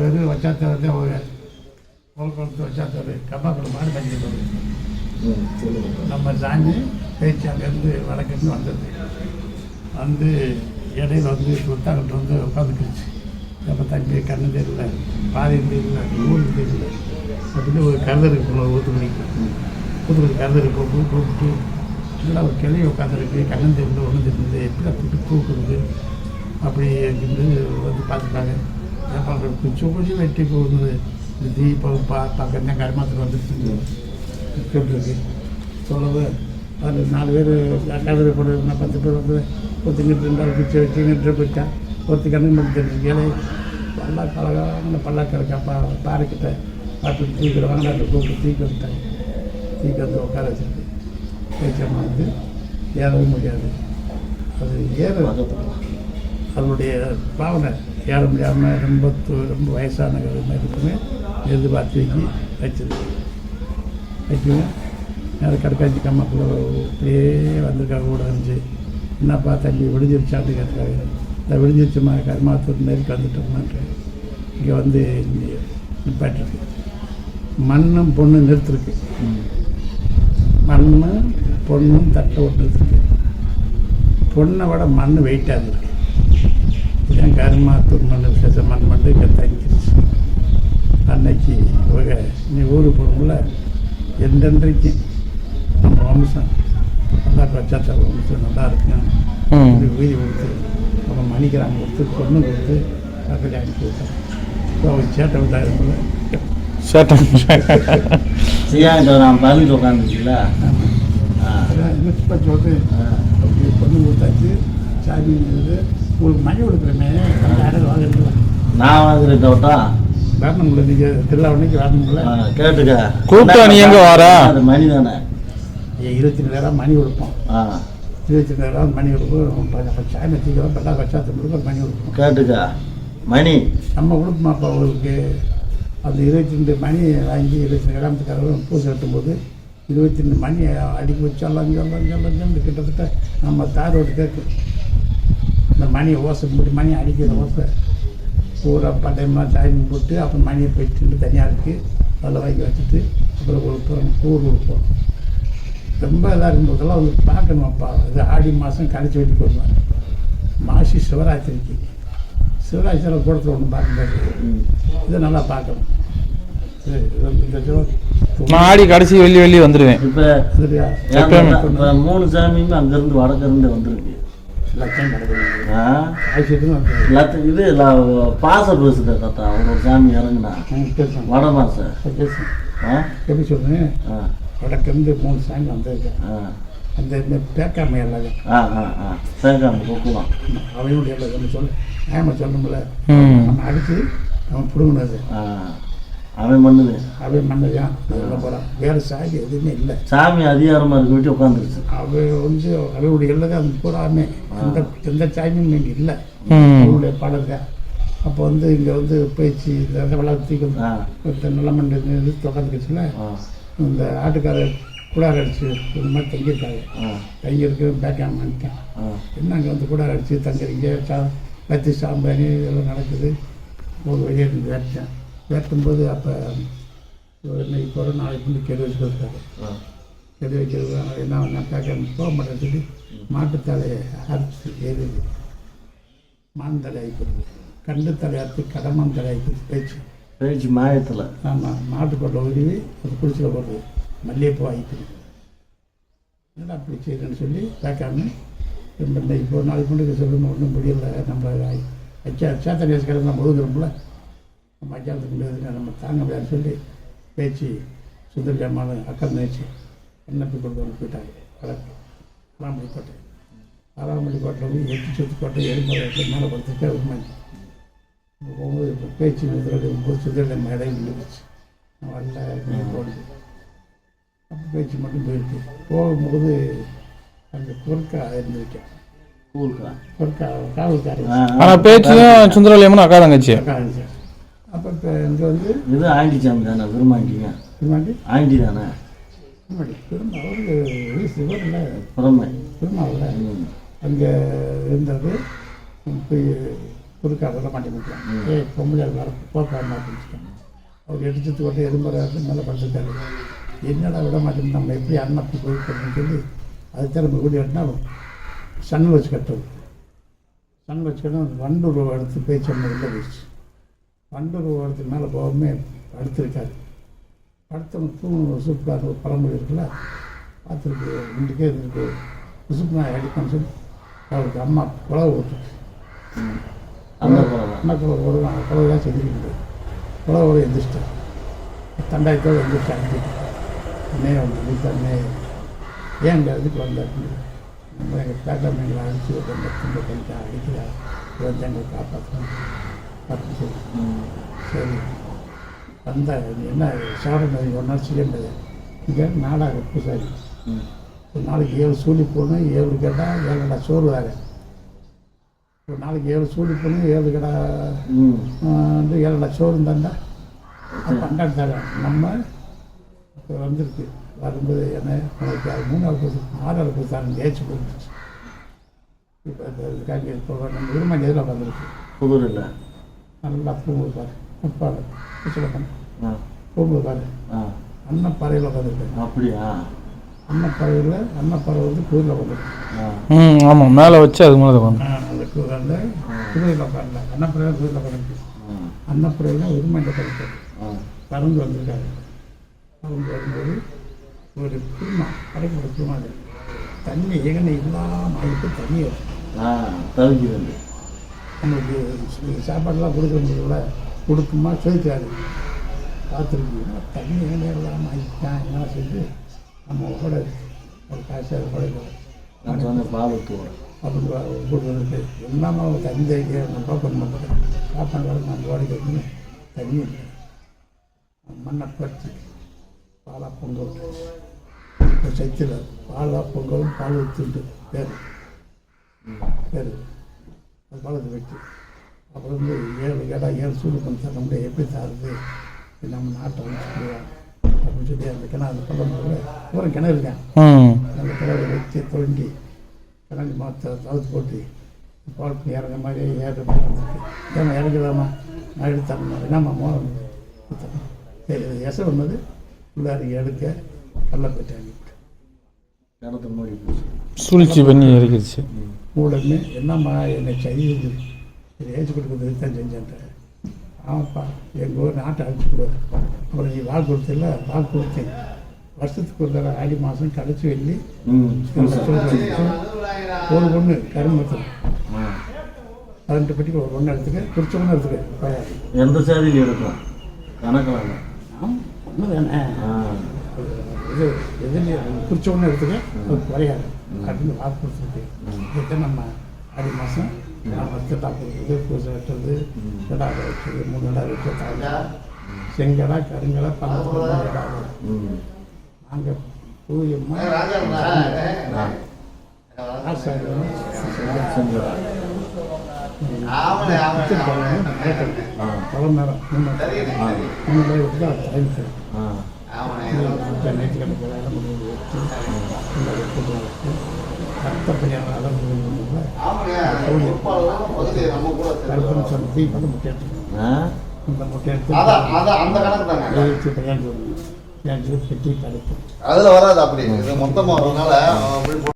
வெறும் வச்சாத்த வந்து அவங்க கோல் கொடுத்து வச்சாத்த கப்பா மாடு தங்கி நம்ம சாமி பேச்சு அங்கேருந்து வடக்கிருந்து வந்தது. வந்து இடையில வந்து சுத்தாக்கிட்டு வந்து உட்காந்துக்கிடுச்சு நம்ம தம்பி கண்ணு தெரியல பாதி தெரியல ஊருக்கு தெரியல. அப்படின்னு ஒரு கருதருக்கு போனோம் ஊத்துக்குடிக்கு ஊத்துக்குடி கருதருக்கு போட்டு கூப்பிட்டு இல்லை ஒரு கிளி உட்காந்துருக்கு கண்ணு தெரியல ஒன்று தெரிஞ்சது எப்படி அப்படி தூக்குறது? அப்படி இருந்து வந்து பார்த்துட்டாங்க. கொஞ்சம் கொஞ்சம் வெட்டி போகுது இந்த தீபம் பா பார்க்க கருமாத்துக்கு வந்துருச்சு சொல்லிருக்கு சொல்லவு அது நாலு பேர் கழுதை போடுறது பத்து பேர் வந்து ஒருத்தங்கிட்டு இருந்தால் பிச்சை வச்சு நின்று போயிட்டா ஒருத்தி கண்ணு முடிச்சிருக்கு ஏழை பல்லா கழகான பல்லா கிடக்கா பா பாறைக்கிட்ட பார்த்து தூக்கிற வாங்கலாட்டு கூப்பிட்டு தூக்கி வந்துட்டாங்க தூக்கி வந்து உட்கார வச்சிருக்கு பேச்சம்மா வந்து ஏறவும் முடியாது அது ஏற அதனுடைய பாவனை ஏற முடியாமல் ரொம்ப ரொம்ப வயசானவர்கள் இருக்குமே எதிர்பார்த்து வச்சு வச்சிருக்கு வைக்குவேன் அது கடுக்காஞ்சி கம்மாக்குள்ள இப்படியே வந்திருக்காங்க கூட இருந்துச்சு என்னப்பா தம்பி விடிஞ்சிருச்சான்னு கேட்காங்க இந்த விடிஞ்சிருச்சுமா கருமாத்தூர் நெருக்கி வந்துட்டோம்னாட்டு. இங்கே வந்து நிப்பாட்டிருக்கு. மண்ணும் பொண்ணு நிறுத்திருக்கு. மண்ணும் பொண்ணும் தட்டை விட்டு நிறுத்திருக்கு பொண்ணை விட மண் வெயிட்டாக இருந்திருக்கு ஏன் கருமாத்தூர் மண் விசேஷ மண் மட்டும் இங்கே தங்கிருச்சு அன்னைக்கு இவங்க நீ ஊருக்கு போகணும்ல என்றென்றைக்கு நம்ம வம்சம் நல்லா பச்சாத்த வம்சம் நல்லா இருக்கும் ம். உயிரி கொடுத்து நம்ம மணிக்கிறாங்க கொடுத்து பொண்ணு கொடுத்து கல்யாணம் அனுப்பி விட்டாங்க இப்போ அவங்க சேட்டை விட்டாருக்குள்ள சேட்டம் செய்யாங்கிட்ட நான் பதில் உட்காந்துருக்கீங்களா இப்போ சொல்கிறேன் பொண்ணு கொடுத்தாச்சு சாமி உங்களுக்கு மணி கொடுக்குறமே யாரும் வாங்கிருக்கலாம் நான் வாங்குற டவுட்டா வரணும்ல நீங்கள் திருவிழாவணைக்கு வரணும்ல கேட்டுக்க. கூப்பிட்டா நீ எங்க வார? அது மணி தானே. இருபத்தி மணி கொடுப்போம். ஆ. இருபத்தி நேரம் மணி கொடுப்போம். சாமி வச்சுக்கிறோம். ஒரு மணி கொடுப்போம். கேட்டுக்க. மணி. நம்ம கொடுப்போமாப்பா அவங்களுக்கு. அந்த இருபத்தி ரெண்டு மணி வாங்கி இருபத்தி ரெண்டு கிராமத்துக்காரங்க பூசை கட்டும்போது இருபத்தி ரெண்டு மணி அடிக்க வச்சு எல்லாம் சொல்லம் சொல்லம் சொல்லி கிட்டத்தட்ட நம்ம தாரோடு கேட்கும். இந்த மணி ஓசை முடி மணி அடிக்கிற ஓசை. பூரா பட்டையமாக சாமி போட்டு அப்புறம் மணியை போயிட்டு தனியாக இருக்குது அதில் வாங்கி வச்சுட்டு அப்புறம் கொடுப்போம் கூறு கொடுப்போம் ரொம்ப இதாக இருக்கும்போதெல்லாம் வந்து பார்க்கணும்ப்பா. இது ஆடி மாதம் கழிச்சு வெட்டிக்கு வருவாங்க மாசி சிவராத்திரிக்கு. சிவராத்திரியில் கூடத்தில் ஒன்று பார்க்கும்போது. இதை நல்லா பார்க்கணும். நான் ஆடி கடைசி வெள்ளி வெள்ளி வந்துடுவேன் இப்போ சரியா. இப்போ மூணு சாமியுமே அங்கேருந்து வடக்கிருந்து வந்துருக்கு. இது ல- பாச பேசுத தாத்தா. ஒரு சாமி இறங்குனா. வட ஆ எப்படி ஆ. வடக்கிருந்து மூணு சாமி வந்திருக்கேன். ஆ. அந்த இந்த பேக்காமை எல்லாரும் ஆ ஆ ஆ. சேங்காம கொக்குலாம் அவையுடைய எல்லாரும் சொல்ல ஏமா சொல்லணும்ல. நம்ம அடித்து அவன் பிடுங்கினது. ஆ. அவன் பண்ணுது அவன் சொல்ல போகிறான் வேறு சாதி எதுவுமே இல்லை. சாமி அதிகாரமாக இருக்க விட்டு உட்காந்துருச்சு அவ வந்து அவருடைய எல்லாம் அது பூராமே எந்த எந்த சாமியும் இங்கே இல்லை. ம். அவருடைய பாடல் தான் அப்போ வந்து இங்கே வந்து பேச்சு இந்த வளர்த்திக்கு ஆ. நல்ல மண்டி இது தொடர்ந்துச்சுல ஆ. இந்த ஆட்டுக்காரர் குடார் அடிச்சு இந்த மாதிரி தங்கியிருக்காங்க தங்கியிருக்கு பேக்காம பண்ணிட்டேன் என்ன அங்கே வந்து குடார் அடிச்சு தங்குறீங்க? சா லத்தி சாம்பாரி இதெல்லாம் நடக்குது. ஒரு வெளியே இருந்து வேட்டேன் வேட்டும்போது அப்போ இன்னைக்கு போகிற நாளைக்கு வந்து கெடு ஆ. கெடு வைக்கிறது என்ன கேட்க போக மாட்டேன்னு சொல்லி மாட்டுத்தலையை அறுத்து எரியுது. மான் தலை ஆகிக்கிறது கண்டு தலை அறுத்து கடமான் தலை ஆகிக்கிறது பேச்சு. பேச்சு மாயத்தில். ஆமாம் மாட்டுக்கொட்டை உருவி அது குடிச்சில் போடுறது மல்லிகைப்பூ ஆகிக்கிறது என்னடா அப்படி செய்யறேன்னு சொல்லி கேட்காம இன்னைக்கு இப்போ நாளைக்கு கொண்டு சொல்லணும் ஒன்றும் முடியல நம்ம வச்சா சேத்தனை வச்சுக்கிறது நம்ம ஒதுங்குறோம்ல நம்ம அஜாலத்துக்கு முடியாது நம்ம தாங்க முடியாதுன்னு சொல்லி பேச்சு சுந்தரி அம்மாவை அக்கல் நினைச்சு என்ன போய் கொண்டு வந்து போயிட்டாங்க வழக்கு. ஆறாமணி கோட்டை ஆறாமணி கோட்டையில் வந்து எட்டு சொத்து கோட்டை எருமலை மேலே படுத்துட்டு உண்மை இப்போ போகும்போது இப்போ பேச்சு போது சுந்தரி அம்மா இடையில நின்றுச்சு. நான் வரல போடுது அப்போ பேச்சு மட்டும் போயிருக்கு. போகும்போது அங்கே குறுக்கா இருந்திருக்கேன் குறுக்கா காவல்காரன் ஆனா பேச்சியும் சுந்தரலியம்மன் அக்கா தங்கச்சி. அக்கா இருந்துச்சு அப்போ இப்போ இங்கே வந்து இது ஆண்டி சாமி தானே விரும்மாண்டிங்க திருமாண்டி ஆண்டி தானே. திருமாண்டி திரும்ப அவருக்கு சிவர் இல்லை. புறமை ம். அங்கே இருந்தது. போய் புதுக்காரத்தில் மாட்டி முடிக்கலாம் ம். ஏய் பொம்பளை வர போக்கார மாட்டிருக்காங்க அவர் எடுத்துட்டு வந்து எறும்புறாரு மேலே படுத்துருக்காரு. என்னடா விட மாட்டேங்குது? நம்ம எப்படி அண்ணன் அப்படி போய் பண்ணணும்னு சொல்லி அதுதான் நம்ம வீடு கட்டினா சன் வச்சு கட்டுறது சன் வச்சு கட்டினா வண்டூர் எடுத்து சொன்ன உள்ள போயிடுச்சு. வண்டூர் இடத்துக்கு மேலே போகாமே படுத்திருக்காரு படுத்தவங்க தூணு உசுப்புக்கார ஒரு பழமொழி இருக்குல்ல? பார்த்துருக்கு இன்றைக்கே இருக்கு. உசுப்பு நான் அடிப்பேன்னு சொல்லி அவருக்கு அம்மா குழவை குழந்தை அண்ணா குழவை. ஓடுவாங்க குழவை தான் செஞ்சுக்கிட்டு குழவை ஓட எந்திரிச்சிட்டேன். தண்டாயத்தோடு எந்திரிச்சு அனுப்பிட்டு அண்ணே வந்து அண்ணே. ஏன் இந்த இதுக்கு நம்ம எங்கள் பேட்டா எங்களை அடிச்சு ரொம்ப துன்ப பண்ணிட்டா அடிக்கிறா வந்து எங்களை காப்பாற்றணும் ம். சரி. வந்தா என்ன சாப்பிட ஒரு நாள் செய்ய முடியாது இங்கே நாடாக பூசாரி. ஒரு நாளைக்கு ஏழு சூழி போடணும் ஏழு கேட்டால் ஏழு கடை சோறு வேறு. ஒரு நாளைக்கு ஏழு சூழி போடணும் ஏழு கடை. வந்து ஏழு லட்சம் சோறு தந்தா தரேன் நம்ம இப்போ வந்திருக்கு. வரும்போது என்ன உனக்கு அது மூணாவது பஸ் ஆறாவது தான் ஜெயிச்சு போட்டுச்சு இப்போ இதுக்காக இப்போ நம்ம விரும்பாண்டி எதில் வந்திருக்கு புதூர் இல்லை நல்லா பூங்குது பாரு முப்பாடு சொல்ல ஆ பூங்குது பாரு ஆ அன்னப்பறையில் உட்காந்துருக்கேன் அப்படியா அன்னப்பறையில் அன்னப்பறவை வந்து குதிரையில் உட்காந்துருக்கு ஆ ம் ஆமாம் மேலே வச்சு அது மேலே உட்காந்து அந்த கு- அந்த குதிரையில் உட்காரல அன்னப்பறையில் குதிரையில் உட்காந்துருக்கு ஆ அன்னப்பறையில் விரும்பாண்டி உட்காந்துருக்கு ஆ பறந்து வந்திருக்காரு பறந்து வரும்போது ஒரு குருமா கடைக்கு ஒரு குருமா தண்ணி ஏகனை இல்லாமல் ஆகிட்டு தண்ணி வரும். தவிக்கிறது நம்மளுக்கு சாப்பாடெல்லாம் கொடுக்குறவங்கள கொடுக்குமா சொல்லிக்காரு பார்த்துருக்கீங்க தண்ணி இல்லாமல் ஆகிட்டான் என்ன செஞ்சு நம்ம கூட ஒரு காசு கூட நான் அப்படின்னு கூட்டு வந்துட்டு எல்லாமே அவங்க தண்ணி தைக்க நம்ம பண்ண மாட்டேன் சாப்பாடு நம்ம வந்து தண்ணி இல்லை மண்ணை பறிச்சு பாலா பொங்கல் ஒரு சைத்தில் பாலா பொங்கலும் பால் ஊற்றிட்டு பேர். பேர். அது பாலத்தை வச்சு அப்புறம் வந்து ஏழு கடை ஏழு சூடு பண்ணி தர முடியாது எப்படி தருது இது நம்ம நாட்டை வச்சுக்கலாம் அப்படின்னு சொல்லி அந்த கிணறு அந்த பள்ளம் ஒரு கிணறு இருக்கேன் ம். அந்த கிணறு வச்சு தோண்டி கிணறு மாற்ற தவிர்த்து போட்டு பண்ணி இறங்க மாதிரி ஏற ஏமா இறங்குதாம்மா? நான் எடுத்து தரணும் என்னம்மா மோகம். சரி இது எசை வந்தது உள்ளாரி எடுக்க கல்ல மூடி போச்சு. சூழ்ச்சி பண்ணி இறக்கிடுச்சு. கூடமே என்னம்மா என்னை செய்யுது ஏச்சு கொடுக்குறது தான் செஞ்சேன்ட்டேன் ஆமாப்பா எங்கள் ஊர் நாட்டை அழைச்சி கொடு அப்புறம் நீ வாக்கு கொடுத்தில்ல வாக்கு கொடுத்தேன். வருஷத்துக்கு ஒரு தடவை ஆடி மாதம் கடைச்சி வெள்ளி. ஒரு பொண்ணு கருமத்தில் பதினெட்டு பெட்டிக்கு ஒரு பொண்ணு எடுத்துக்க குறிச்ச பொண்ணு எடுத்துக்க எந்த சாதியில் எடுக்கும் கணக்கில் ஒன்று தானே இது எதுலேயே குறிச்ச ஒன்று எடுத்துக்க அது குறையாது. அப்படின்னு வாக்கு கொடுத்துருக்கு. இதுதான் நம்ம ஆடி மாதம் திருட்டா கொடுக்குறது பூஜை வெட்டுறது கடா வைக்கிறது மூணு வைக்க தாங்க. செங்கடா கருங்கடா பழத்தில் கடா ம். நாங்கள் பூஜைமா பழம் நேரம் மூணு மூணு பேர் விட்டு தான் டைம் வேலை ஆ? நேற்றுக்கிழமை போய் வச்சு வச்சு கருப்பன் வந்து முட்டை எடுத்து இந்த முக்கியத்துவம் அதான் அதான் அந்த என் சொல்லி கட்டி கருப்பு அதில் வராது அப்படி மொத்தமாக